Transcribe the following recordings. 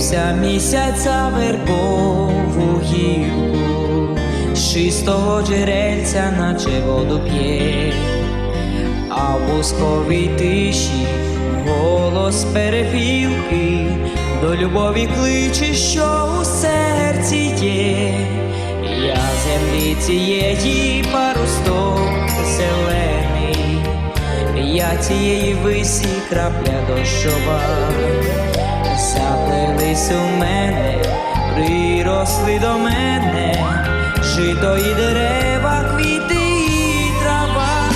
Дивився місяць за вербову гілку, з чистого джерельця, наче воду п'є, а в бусковій тиші голос перепілки до любові кличе, що у серці є. Я землі цієї парусток зелений, я цієї висі крапля дощова, заплелись у мене, приросли до мене, жито і дерева, квіти і трава,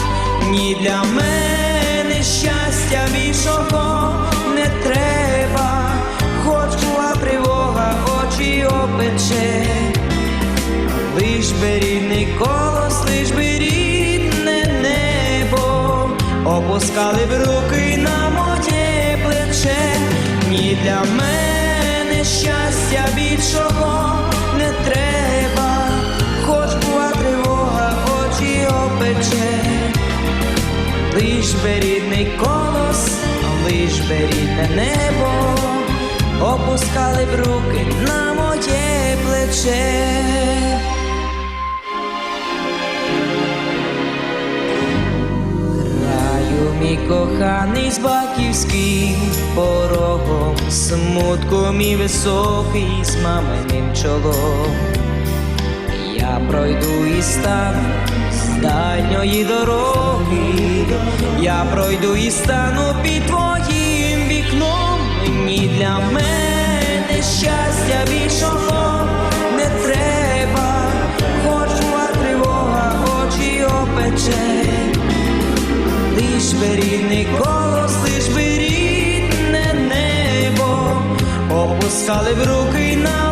ні для мене щастя більшого не треба, хоч була тривога, очі опече. Лиш би рідний колос, лиш би рідне небо, опускали б руки на моє плече, ні для мене щастя більшого не треба, хоч була тривога, очі опече, лиш би рідний колос, лиш би рідне небо, опускали б руки на моє плече. Мій коханий з батьківським порогом, смутку мій високий з маминим чолом. Я пройду і стану з дальньої дороги, я пройду і стану під твоїм вікном. Ні для мене щастя рідний голос, лиш би рідне небо, опускали в руки на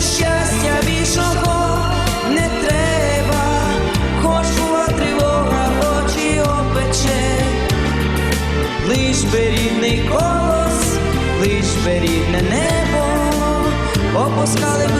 щастя більшого не треба, хоч була очі опече. Лиш би рідний голос, лиш би рідне небо, опускали б